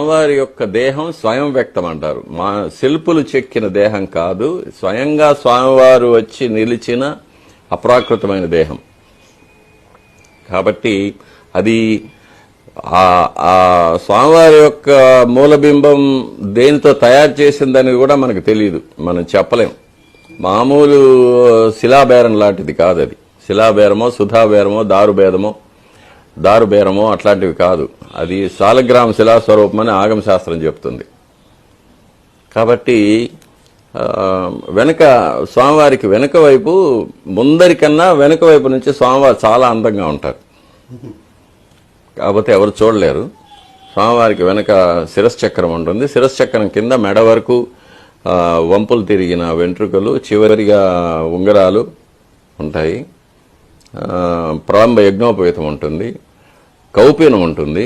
స్వామివారి యొక్క దేహం స్వయం వ్యక్తం అంటారు మా శిల్పులు చెక్కిన దేహం కాదు స్వయంగా స్వామివారు వచ్చి నిలిచిన అప్రాకృతమైన దేహం. కాబట్టి అది ఆ ఆ స్వామివారి యొక్క మూలబింబం దేనితో తయారు చేసిందని కూడా మనకు తెలియదు మనం చెప్పలేం. మామూలు శిలాబేరం లాంటిది కాదు అది. శిలాబేరమో సుధాబేరమో దారుభేదమో దారుబేరమో అట్లాంటివి కాదు. అది శాలగ్రామ శిలాస్వరూపం అని ఆగమశాస్త్రం చెప్తుంది. కాబట్టి వెనక స్వామివారికి వెనక వైపు ముందరికన్నా వెనక వైపు నుంచి స్వామివారు చాలా అందంగా ఉంటారు. కాకపోతే ఎవరు చూడలేరు. స్వామివారికి వెనక శిరశ్చక్రం ఉంటుంది. శిరశ్చక్రం కింద మెడ వరకు వంపులు తిరిగిన వెంట్రుకలు చివరిగా ఉంగరాలు ఉంటాయి. ప్రారంభ యజ్ఞోపవీతం ఉంటుంది కౌపీనం ఉంటుంది